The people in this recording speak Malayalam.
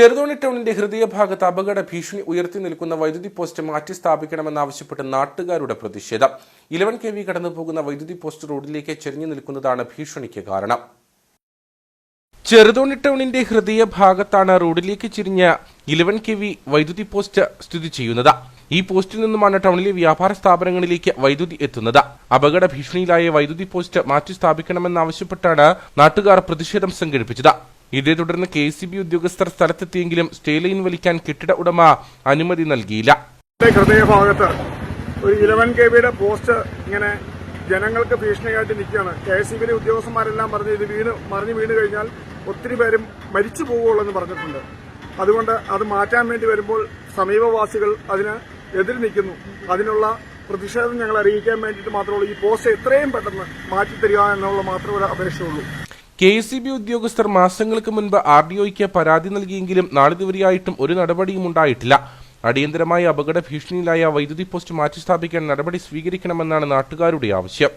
ചെറുതോണി ടൗണിന്റെ ഹൃദയഭാഗത്ത് അപകട ഭീഷണി ഉയർത്തി നിൽക്കുന്ന വൈദ്യുതി പോസ്റ്റ് മാറ്റി സ്ഥാപിക്കണമെന്നാവശ്യപ്പെട്ട് നാട്ടുകാരുടെ പ്രതിഷേധം. ഇലവൻ കെ വി കടന്നുപോകുന്ന വൈദ്യുതി പോസ്റ്റ് റോഡിലേക്ക് ചെരിഞ്ഞു നിൽക്കുന്നതാണ് ഭീഷണിക്ക് കാരണം. ചെറുതോണി ടൗണിന്റെ ഹൃദയഭാഗത്താണ് റോഡിലേക്ക് ചിരിഞ്ഞ ഇലവൻ കെ വി വൈദ്യുതി പോസ്റ്റ് സ്ഥിതി ചെയ്യുന്നത്. ഈ പോസ്റ്റിൽ നിന്നുമാണ് ടൗണിലെ വ്യാപാര സ്ഥാപനങ്ങളിലേക്ക് വൈദ്യുതി എത്തുന്നത്. അപകട ഭീഷണിയിലായ വൈദ്യുതി പോസ്റ്റ് മാറ്റി സ്ഥാപിക്കണമെന്നാവശ്യപ്പെട്ടാണ് നാട്ടുകാർ പ്രതിഷേധം സംഘടിപ്പിച്ചത്. ഇതേ തുടർന്ന് കെ സി ബി ഉദ്യോഗസ്ഥർ സ്ഥലത്തെത്തിയെങ്കിലും സ്റ്റേ ലൈൻ വലിക്കാൻ കെട്ടിട ഉടമ അനുമതി നൽകിയില്ല. ഹൃദയഭാഗത്ത് ഒരു ഇലവൻ കെ ബിയുടെ പോസ്റ്റ് ഇങ്ങനെ ജനങ്ങൾക്ക് ഭീഷണിയായിട്ട് നിൽക്കുകയാണ്. കെ എസ് ബിയിലെ ഉദ്യോഗസ്ഥന്മാരെല്ലാം പറഞ്ഞ് ഇത് വീണ് മറിഞ്ഞു വീണ് കഴിഞ്ഞാൽ ഒത്തിരി പേരും മരിച്ചു പോകുള്ളൂ എന്ന് പറഞ്ഞിട്ടുണ്ട്. അതുകൊണ്ട് അത് മാറ്റാൻ വേണ്ടി വരുമ്പോൾ സമീപവാസികൾ അതിന് എതിർ നിൽക്കുന്നു. അതിനുള്ള പ്രതിഷേധം ഞങ്ങൾ അറിയിക്കാൻ വേണ്ടിയിട്ട് മാത്രമേ ഉള്ളൂ. ഈ പോസ്റ്റ് എത്രയും പെട്ടെന്ന് മാറ്റിത്തരിക എന്നുള്ള മാത്രമേ അപേക്ഷയുള്ളൂ. കെ എസ് ബി ഉദ്യോഗസ്ഥർ മാസങ്ങൾക്ക് മുൻപ് ആർ ഡി ഒയ്ക്ക് പരാതി നൽകിയെങ്കിലും നാളിതുവരെയായിട്ടും ഒരു നടപടിയും ഉണ്ടായിട്ടില്ല. അടിയന്തരമായി അപകട ഭീഷണിയിലായ വൈദ്യുതി പോസ്റ്റ് മാറ്റിസ്ഥാപിക്കാൻ നടപടി സ്വീകരിക്കണമെന്നാണ് നാട്ടുകാരുടെ ആവശ്യം.